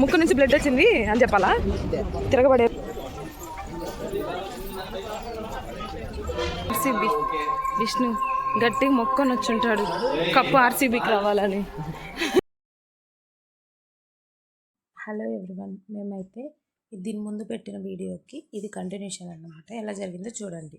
ముక్కు నుంచి బ్లడ్ వచ్చింది అని చెప్పాలా? తిరగబడే ఆర్సీబీ విష్ణు గట్టిగా మొక్కని వచ్చుంటాడు. కప్పు ఆర్సీబీకి రావాలని. హలో ఎవ్రీవన్ మేమైతే దీని ముందు పెట్టిన వీడియోకి ఇది కంటిన్యూషన్ అన్నమాట. ఎలా జరిగిందో చూడండి.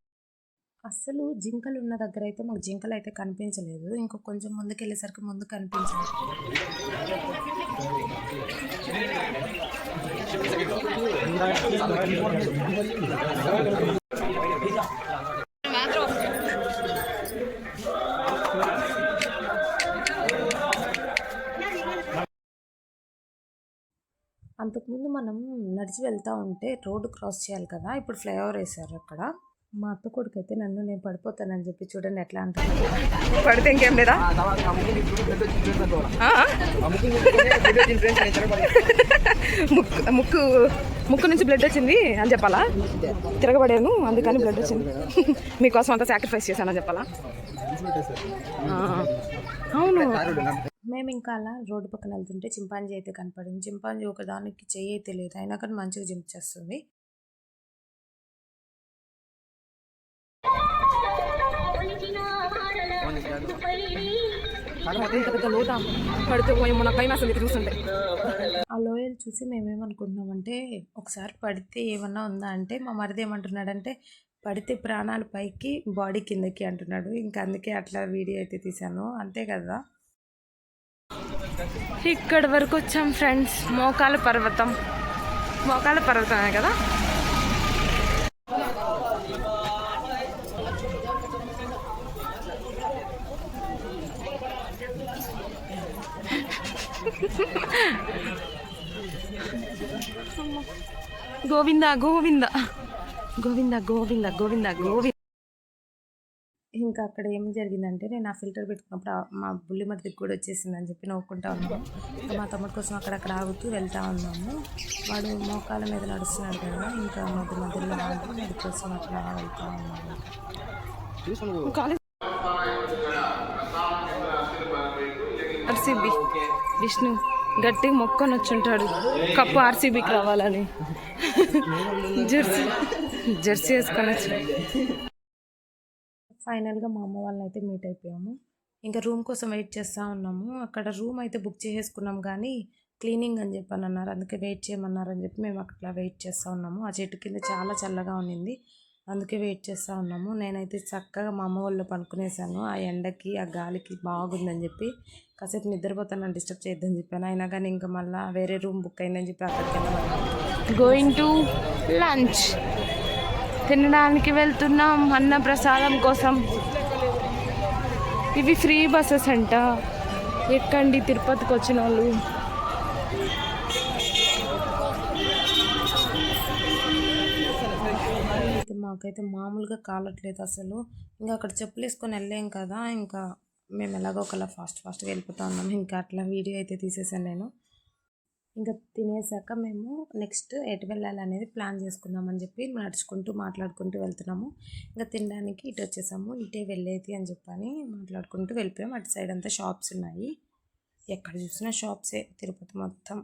అస్సలు జింకలు ఉన్న దగ్గర అయితే మాకు జింకలు అయితే కనిపించలేదు. ఇంకో కొంచెం ముందుకు వెళ్ళేసరికి ముందు కనిపించాయి అంతకుముందు మనం నడిచి వెళ్తూ ఉంటే రోడ్డు క్రాస్ చేయాలి కదా. ఇప్పుడు ఫ్లైఓవర్ వేశారు అక్కడ. మా అత్త కొడుకు అయితే నన్ను నేను పడిపోతానని చెప్పి చూడండి ఎట్లా అంటారు. పడితే ఇంకేం లేదా? ఆ? ముక్కు ముక్కు ముక్కు నుంచి బ్లడ్ వచ్చింది అని చెప్పాలా? తిరగబడాను అందుకని బ్లడ్ వచ్చింది. మీకోసం అంతా సాక్రిఫైస్ చేశానని చెప్పాలా? ఆ. అవును. మేము ఇంకా అలా రోడ్డు పక్కన వెళ్తుంటే చింపాంజీ అయితే కనపడింది. చింపాంజీ ఒక దానికి చెయ్యి అయితే లేదు అయినా కానీ మంచిగా జింప్ చేస్తుంది. ఆ లోయలు చూసి మేమేమనుకుంటున్నామంటే ఒకసారి పడితే ఏమన్నా ఉందా అంటే మా మరిది ఏమంటున్నాడంటే పడితే ప్రాణాలు పైకి బాడీ కిందకి అంటున్నాడు. ఇంకా అందుకే అట్లా వీడియో అయితే తీశాను. అంతే కదా? ఇక్కడ వరకు వచ్చాం ఫ్రెండ్స్. మోకాల పర్వతం. మోకాల పర్వతమే కదా? గోవింద గోవింద. గోవింద గోవింద గోవింద గోవింద. ఇంకా అక్కడ ఏం జరిగిందంటే నేను ఆ ఫిల్టర్ పెట్టుకున్నప్పుడు మా బుల్లి మరిదికి కూడా వచ్చేసింది అని చెప్పి నవ్వుకుంటా ఉన్నాము మా తమ్ముడి కోసం అక్కడక్కడ ఆగుతూ వెళ్తా ఉన్నాము. వాడు మోకాల మీద నడుస్తున్నాడు కదా ఇంకా మధ్య మధ్యలో ఆగుతూ వాడి కోసం అట్లా వెళ్తా ఉన్నాము విష్ణు గట్టిగా మొక్కని వచ్చుంటాడు. కప్పు ఆర్సీబీకి రావాలని. జెర్సీ జెర్సీ వేసుకొని వచ్చి. ఫైనల్గా మా అమ్మ వాళ్ళని అయితే మీట్ అయిపోయాము. ఇంకా రూమ్ కోసం వెయిట్ చేస్తూ ఉన్నాము. అక్కడ రూమ్ అయితే బుక్ చేసేసుకున్నాం కానీ క్లీనింగ్ అని చెప్పని అన్నారు. అందుకే వెయిట్ చేయమన్నారు అని చెప్పి మేము అక్కడ వెయిట్ చేస్తూ ఉన్నాము. ఆ చెట్టు కింద చాలా చల్లగా ఉన్నింది అందుకే వెయిట్ చేస్తూ ఉన్నాము. నేనైతే చక్కగా మా అమ్మ వాళ్ళు పనుకునేసాను ఆ ఎండకి ఆ గాలికి బాగుందని చెప్పి కాసేపు నిద్రపోతాను డిస్టర్బ్ చేయొద్దని చెప్పాను. అయినా కానీ ఇంకా మళ్ళీ వేరే రూమ్ బుక్ అయిందని చెప్పి అక్కడికి గోయింగ్ టు లంచ్ తినడానికి వెళ్తున్నాం అన్న ప్రసాదం కోసం. ఇవి ఫ్రీ బస్సెస్ అంట. ఎక్కండి తిరుపతికి వచ్చిన వాళ్ళు అయితే మాకైతే మామూలుగా కాలట్లేదు అసలు. ఇంకా అక్కడ చెప్పులు వేసుకొని వెళ్ళాం కదా ఇంకా మేము ఎలాగో ఒకలా ఫాస్ట్ ఫాస్ట్గా వెళ్ళిపోతా ఉన్నాం. ఇంకా అట్లా వీడియో అయితే తీసేసాను నేను. ఇంకా తినేసాక మేము నెక్స్ట్ ఎటు వెళ్ళాలనేది ప్లాన్ ప్లాన్ చేసుకుందామని చెప్పి నడుచుకుంటూ మాట్లాడుకుంటూ వెళ్తున్నాము. ఇంకా తినడానికి ఇటు వచ్చేసాము. ఇటే వెళ్ళేది అని చెప్పని మాట్లాడుకుంటూ వెళ్ళిపోయాం. అటు సైడ్ అంతా షాప్స్ ఉన్నాయి. ఎక్కడ చూసినా షాప్సే. తిరుపతి మొత్తం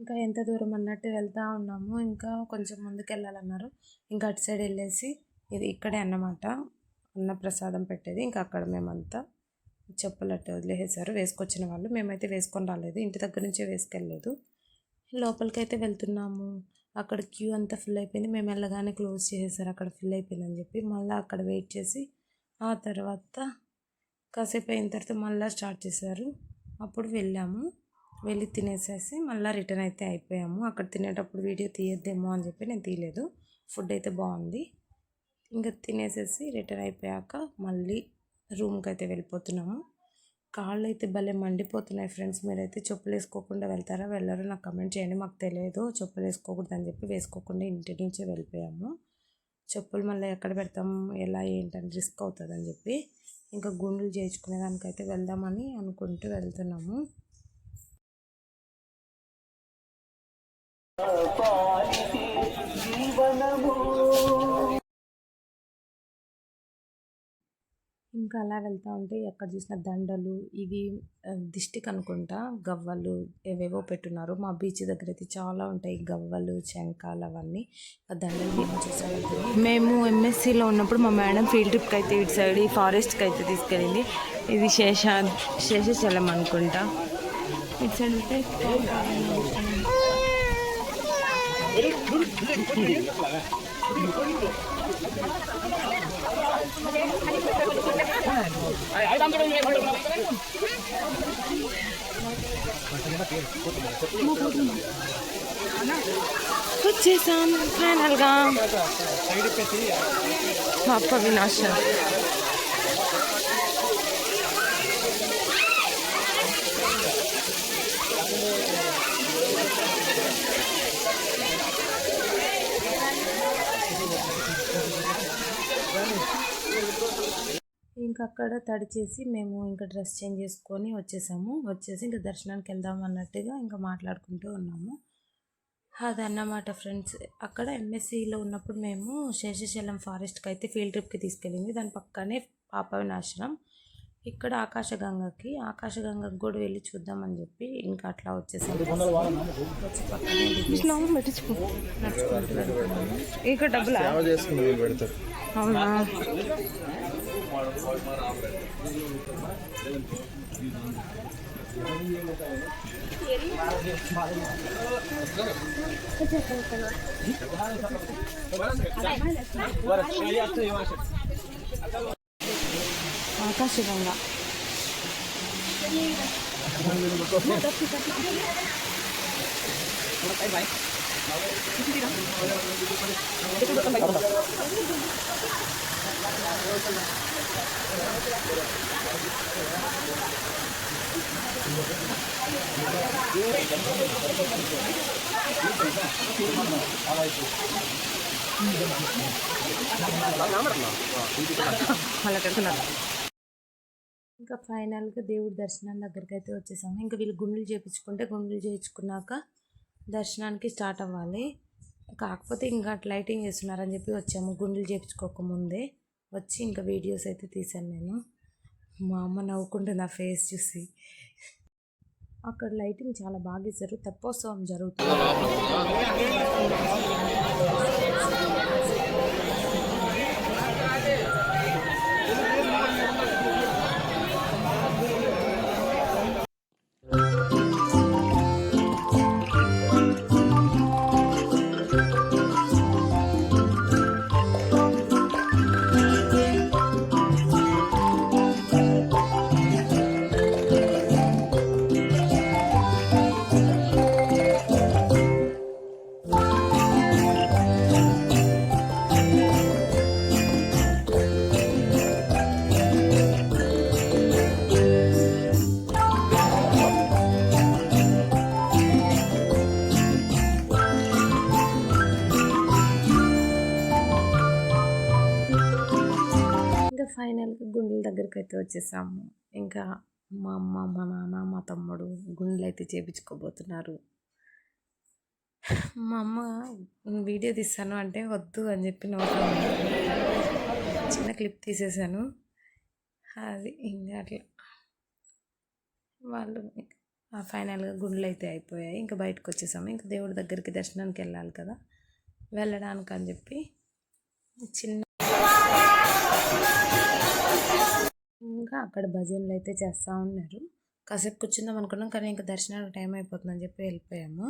ఇంకా ఎంత దూరం అన్నట్టు వెళ్తా ఉన్నాము. ఇంకా కొంచెం ముందుకు వెళ్ళాలన్నారు ఇంకా అటు సైడ్ వెళ్ళేసి ఇది ఇక్కడే అన్నమాట. అన్న ప్రసాదం పెట్టేది. ఇంకా అక్కడ మేమంతా చెప్పులు అట్టు వదిలేసారు. వేసుకొచ్చిన వాళ్ళు. మేమైతే వేసుకొని రాలేదు. ఇంటి దగ్గర నుంచే వేసుకెళ్ళలేదు. లోపలికైతే వెళ్తున్నాము. అక్కడ క్యూ అంతా ఫుల్ అయిపోయింది. మేము వెళ్ళగానే క్లోజ్ చేసేసారు. అక్కడ ఫుల్ అయిపోయిందని చెప్పి మళ్ళీ అక్కడ వెయిట్ చేసి ఆ తర్వాత కాసేపు అయిన తర్వాత మళ్ళీ స్టార్ట్ చేశారు. అప్పుడు వెళ్ళాము. వెళ్ళి తినేసేసి మళ్ళీ రిటర్న్ అయితే అయిపోయాము. అక్కడ తినేటప్పుడు వీడియో తీయద్దేమో అని చెప్పి నేను తీయలేదు. ఫుడ్ అయితే బాగుంది. ఇంకా తినేసేసి రిటర్న్ అయిపోయాక మళ్ళీ రూమ్కి అయితే వెళ్ళిపోతున్నాము. కాళ్ళు అయితే భలే మండిపోతున్నాయి ఫ్రెండ్స్. మీరైతే చెప్పులు వేసుకోకుండా వెళ్తారా? వెళ్ళారో నాకు కమెంట్ చేయండి. మాకు తెలియదు. చెప్పులు వేసుకోకూడదు అని చెప్పి వేసుకోకుండా ఇంటి నుంచే వెళ్ళిపోయాము. చెప్పులు మళ్ళీ ఎక్కడ పెడతాం? ఎలా? ఏంటని రిస్క్ అవుతుందని చెప్పి ఇంకా గుండులు చేయించుకునేదానికైతే వెళ్దామని అనుకుంటూ వెళ్తున్నాము. ఇంకా అలా వెళ్తూ ఉంటే ఎక్కడ చూసిన దండలు ఇవి దిష్టికి అనుకుంటా గవ్వలు ఏవేవో పెట్టున్నారు. మా బీచ్ దగ్గర అయితే చాలా ఉంటాయి గవ్వలు శంఖాలు అవన్నీ. ఆ దండలు మేము చూసాము మేము ఎంఎస్సిలో ఉన్నప్పుడు మా మేడం ఫీల్డ్ ట్రిప్కి అయితే ఇటు సైడ్ ఈ ఫారెస్ట్కి అయితే తీసుకెళ్ళింది. ఇది శేష శేషచలం అనుకుంటా. ఇటు సైడ్ అయితే వచ్చేసాం ఫైనల్గా పాప వినాశ ఇంకా అక్కడ తడి చేసి మేము ఇంకా డ్రెస్ చేంజ్ చేసుకొని వచ్చేసాము. వచ్చేసి ఇంకా దర్శనానికి వెళ్దాం అన్నట్టుగా ఇంకా మాట్లాడుకుంటూ ఉన్నాము. అదన్నమాట ఫ్రెండ్స్. అక్కడ ఎంఎస్సిలో ఉన్నప్పుడు మేము శేషశైలం ఫారెస్ట్కి అయితే ఫీల్డ్ ట్రిప్కి తీసుకెళ్ళింది. దాని పక్కనే పాపవినాశ్రం ఇక్కడ ఆకాశగంగకి. ఆకాశగంగకి కూడా వెళ్ళి చూద్దామని చెప్పి ఇంకా అట్లా వచ్చేసాము వచ్చి పక్కనే దిగేసి పెట్టించుకో నడుచుకుంటూ వెళ్తున్నాము ఇక్కడ 私芝が。バイバイ。ఇంకా ఫైనల్గా దేవుడి దర్శనం దగ్గరికి అయితే వచ్చేసాము. ఇంకా వీళ్ళు గుండెలు చేయించుకుంటే గుండెలు చేయించుకున్నాక దర్శనానికి స్టార్ట్ అవ్వాలి. కాకపోతే ఇంకా లైటింగ్ వేస్తున్నారని చెప్పి వచ్చాము. గుండెలు చేయించుకోకముందే వచ్చి ఇంకా వీడియోస్ అయితే తీశాను నేను. మా అమ్మ నవ్వుకుంటే నా ఫేస్ చూసి. అక్కడ లైటింగ్ చాలా బాగా ఇస్తారు తెప్పోత్సవం జరుగుతుంది. అయితే వచ్చేసాము. ఇంకా మా అమ్మ మా నాన్న మా తమ్ముడు గుండెలు అయితే చేపించుకోబోతున్నారు. మా అమ్మ వీడియో తీస్తాను అంటే వద్దు అని చెప్పి నవ్వుతా చిన్న క్లిప్ తీసేసాను. అది ఇంకా అట్లా. వాళ్ళు ఫైనల్గా గుండెలు అయితే అయిపోయాయి. ఇంకా బయటకు వచ్చేసాము. ఇంకా దేవుడి దగ్గరికి దర్శనానికి వెళ్ళాలి కదా. వెళ్ళడానికి అని చెప్పి చిన్న ఇంకా అక్కడ భజనలు అయితే చేస్తూ ఉన్నారు. కాసేపు కూర్చుందాం అనుకున్నాం కానీ ఇంకా దర్శనానికి టైం అయిపోతుందని చెప్పి వెళ్ళిపోయాము.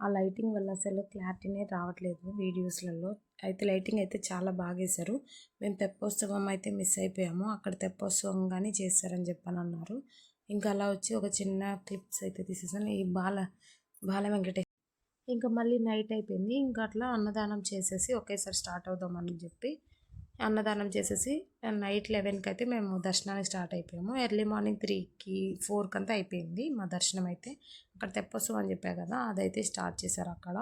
ఆ లైటింగ్ వల్ల అసలు క్లారిటీనే రావట్లేదు వీడియోస్లలో. అయితే లైటింగ్ అయితే చాలా బాగా వేశారు. మేము తెప్పోత్సవం అయితే మిస్ అయిపోయాము. అక్కడ తెప్పోత్సవం కానీ చేస్తారని చెప్పని అన్నారు ఇంకా అలా వచ్చి ఒక చిన్న క్లిప్స్ అయితే తీసేసాను. ఈ బాల బాల వెంకటేష్ ఇంకా మళ్ళీ నైట్ అయిపోయింది. ఇంకా అట్లా అన్నదానం చేసేసి ఒకేసారి స్టార్ట్ అవుదామని చెప్పి అన్నదానం చేసేసి నైట్ లెవెన్కి అయితే మేము దర్శనానికి స్టార్ట్ అయిపోయాము. ఎర్లీ మార్నింగ్ త్రీకి ఫోర్కి అంతా అయిపోయింది మా దర్శనం అయితే అక్కడ తెప్పొస్తాం అని చెప్పా కదా అదైతే స్టార్ట్ చేశారు అక్కడ.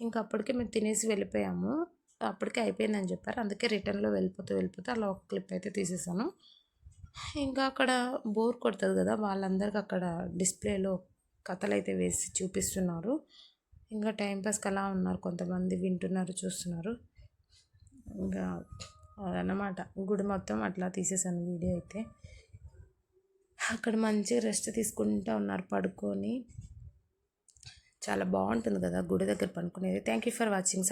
ఇంకా అప్పటికే మేము తినేసి వెళ్ళిపోయాము. అప్పటికే అయిపోయిందని చెప్పారు. అందుకే రిటర్న్లో వెళ్ళిపోతూ వెళ్ళిపోతూ అలా ఒక క్లిప్ అయితే తీసేసాను. ఇంకా అక్కడ బోర్ కొడుతుంది కదా వాళ్ళందరికీ అక్కడ డిస్ప్లేలో కథలు అయితే వేసి చూపిస్తున్నారు. ఇంకా టైంపాస్కి అలా ఉన్నారు కొంతమంది వింటున్నారు చూస్తున్నారు. ఇంకా అదన్నమాట గుడి మొత్తం అట్లా తీసేసాను వీడియో అయితే. అక్కడ మంచిగా రెస్ట్ తీసుకుంటూ ఉన్నారు పడుకొని. చాలా బాగుంటుంది కదా గుడి దగ్గర పడుకునేది. Thank you for watching